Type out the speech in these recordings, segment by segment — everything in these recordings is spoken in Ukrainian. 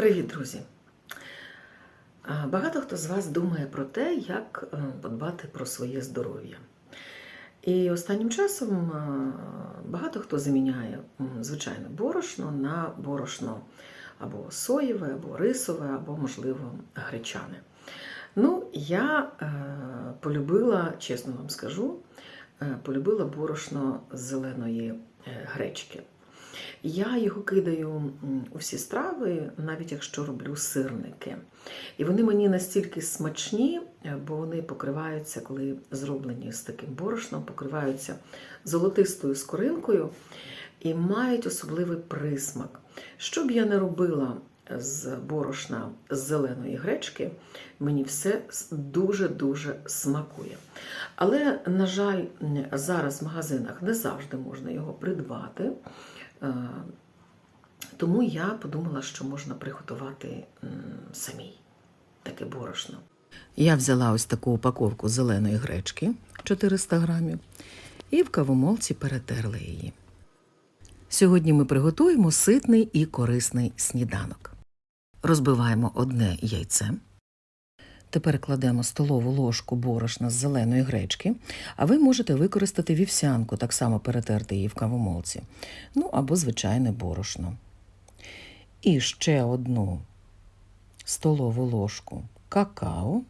Привіт, друзі! Багато хто з вас думає про те, як е, подбати про своє здоров'я. І останнім часом е, багато хто заміняє звичайне борошно на борошно або соєве, або рисове, або, можливо, гречане. Ну, я е, полюбила, чесно вам скажу, полюбила борошно з зеленої гречки. Я його кидаю у всі страви, навіть якщо роблю сирники. І вони мені настільки смачні, е, бо вони покриваються, коли зроблені з таким борошном, покриваються золотистою скоринкою і мають особливий присмак. Що б я не робила з борошна з зеленої гречки, мені все дуже-дуже смакує. Але, на жаль, зараз в магазинах не завжди можна його придбати. Е, Тому я подумала, що можна приготувати самій таке борошно. Я взяла ось таку упаковку зеленої гречки 400 грамів і в кавомолці перетерла її. Сьогодні ми приготуємо ситний і корисний сніданок. Розбиваємо одне яйце. Тепер кладемо столову ложку борошна з зеленої гречки, а ви можете використати вівсянку, так само перетерти її в кавомолці, ну або звичайне борошно. І ще одну столову ложку какао.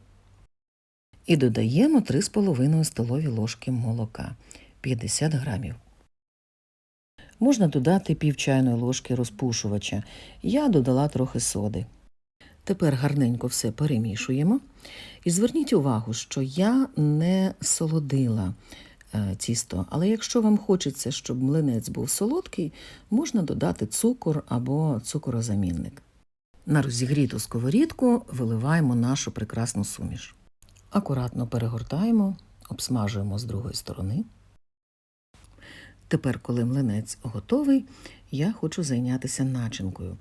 І додаємо 3,5 столові ложки молока 50 грамів. Можна додати пів чайної ложки розпушувача. Я додала трохи соди. Тепер гарненько все перемішуємо. І зверніть увагу, що я не солодила е, тісто, але якщо вам хочеться, щоб млинець був солодкий, можна додати цукор або цукорозамінник. На розігріту сковорідку виливаємо нашу прекрасну суміш. Акуратно перегортаємо, обсмажуємо з другої сторони. Тепер, коли млинець готовий, я хочу зайнятися начинкою.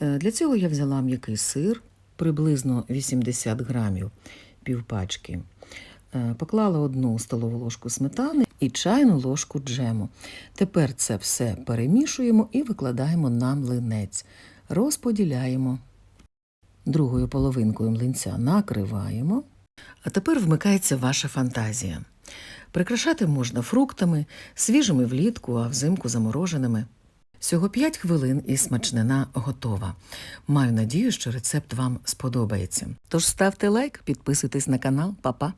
Е, Для цього я взяла м'який сир, приблизно 80 грамів, півпачки. Е, Поклала одну столову ложку сметани і чайну ложку джему. Тепер це все перемішуємо і викладаємо на млинець. Розподіляємо. Другою половинкою млинця накриваємо. А тепер вмикається ваша фантазія. Прикрашати можна фруктами, свіжими влітку, а взимку замороженими. Всього 5 хвилин і смачнина готова. Маю надію, що рецепт вам сподобається. Тож ставте лайк, підписуйтесь на канал, Па-па!